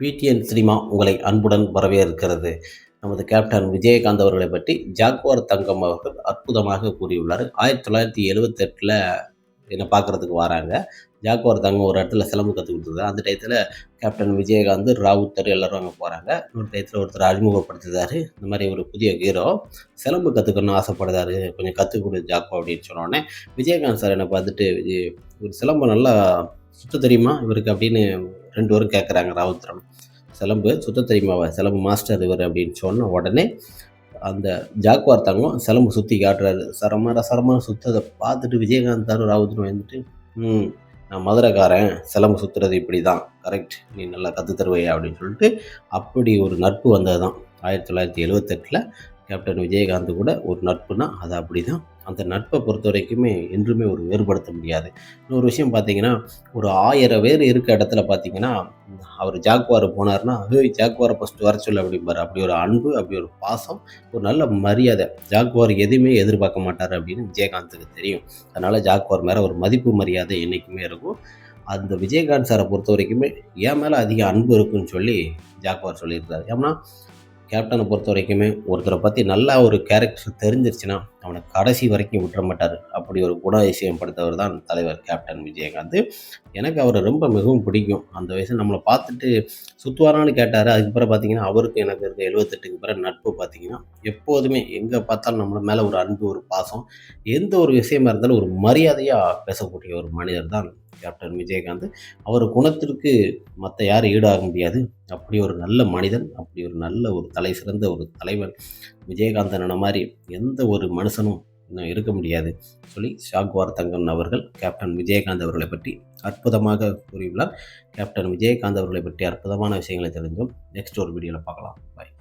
PTN cinema உங்களை அன்புடன் வரவேற்கிறது. நமது கேப்டன் விஜயகாந்த் அவர்களை பற்றி ஜாக்வார் தங்கம் அவர்கள் அற்புதமாக கூறியுள்ளார். ஆயிரத்தி தொள்ளாயிரத்தி எழுபத்தெட்டில் என்னை பார்க்குறதுக்கு வராங்க. ஜாக்வார் தங்கம் ஒரு இடத்துல சிலம்பு கற்றுக் கொடுத்தது. அந்த டயத்தில் கேப்டன் விஜயகாந்த் ராவுத்தர் எல்லோரும் அங்கே போகிறாங்க இன்னொரு டயத்தில் ஒருத்தர் அறிமுகப்படுத்துதாரு இந்த மாதிரி ஒரு புதிய ஹீரோ சிலம்பு கற்றுக்கணும்னு ஆசைப்படுறாரு. கொஞ்சம் கற்றுக் கொடு ஜாக்கோ அப்படின்னு சொன்னோடனே விஜயகாந்த் சார் என்னை பார்த்துட்டு ஒரு சிலம்பு நல்லா சுத்த தெரியுமா இவருக்கு? அப்படின்னு ரெண்டு பேரும் கேட்குறாங்க ராவுத்திரம். சிலம்பு சுத்த தெரியுமாவை சிலம்பு மாஸ்டர் இவர் அப்படின்னு சொன்ன உடனே அந்த ஜாக் தங்கம் சிலம்பு சுற்றி காட்டுறாரு. சரமான சரமான சுத்ததை பார்த்துட்டு விஜயகாந்த் தாரும் ராவுத்திரம் வந்துட்டு ம் நான் மதுரைக்காரன். சிலம்பு சுற்றுறது இப்படி தான் கரெக்ட் நீ நல்லா கற்று தருவையா? அப்படின்னு சொல்லிட்டு அப்படி ஒரு நட்பு வந்தது தான் ஆயிரத்தி தொள்ளாயிரத்தி எழுவத்தெட்டில் கேப்டன் விஜயகாந்த் கூட ஒரு நட்புனா அது அப்படி தான் அந்த நட்பை பொறுத்த வரைக்குமே என்றுமே ஒரு வேறுபடுத்த முடியாது. இன்னொரு விஷயம் பார்த்தீங்கன்னா ஒரு ஆயிரம் பேர் இருக்க இடத்துல பார்த்தீங்கன்னா அவர் ஜாக்வார் போனார்னா அது ஜாக்வாரை ஃபஸ்ட்டு வர சொல்லு அப்படிம்பார். அப்படி ஒரு அன்பு அப்படி ஒரு பாசம் ஒரு நல்ல மரியாதை. ஜாக்வார் எதுவுமே எதிர்பார்க்க மாட்டார் அப்படின்னு விஜயகாந்துக்கு தெரியும். அதனால் ஜாக்வார் மேலே ஒரு மதிப்பு மரியாதை என்றைக்குமே இருக்கும். அந்த விஜயகாந்த் சாரை பொறுத்த வரைக்குமே என் மேலே அதிக அன்பு இருக்குன்னு சொல்லி ஜாக்வார் சொல்லியிருக்காரு. ஏன்னா கேப்டனை பொறுத்த வரைக்குமே ஒருத்தரை பற்றி நல்லா ஒரு கேரக்டர் தெரிஞ்சிருச்சுன்னா அவனை கடைசி வரைக்கும் விட்டுற மாட்டார். அப்படி ஒரு குணாதிசயம் படுத்தவர் தான் தலைவர் கேப்டன் விஜயகாந்த். எனக்கு அவரை ரொம்ப மிகவும் பிடிக்கும். அந்த வயசில் நம்மளை பார்த்துட்டு சுற்றுவாரான்னு கேட்டார். அதுக்கப்புறம் பார்த்தீங்கன்னா அவருக்கு எனக்கு இருக்க எழுபத்தெட்டுக்கு பிறகு நட்பு பார்த்தீங்கன்னா எப்போதுமே எங்கே பார்த்தாலும் நம்மளை மேலே ஒரு அன்பு ஒரு பாசம் எந்த ஒரு விஷயமா இருந்தாலும் ஒரு மரியாதையாக பேசக்கூடிய ஒரு மனிதர் தான் கேப்டன் விஜயகாந்த். அவர் குணத்திற்கு மற்ற யாரும் ஈடாக முடியாது. அப்படி ஒரு நல்ல மனிதன் அப்படி ஒரு நல்ல ஒரு தலை சிறந்த ஒரு தலைவன் விஜயகாந்தன மாதிரி எந்த ஒரு மனுஷனும் இன்னும் இருக்க முடியாது. சொல்லி ஷாக்வார் தங்கன் அவர்கள் கேப்டன் விஜயகாந்த் அவர்களை பற்றி அற்புதமாக கூறியுள்ளார். கேப்டன் விஜயகாந்த் அவர்களை பற்றி அற்புதமான விஷயங்களை தெரிஞ்சோம் நெக்ஸ்ட் ஒரு வீடியோவில் பார்க்கலாம். பாய்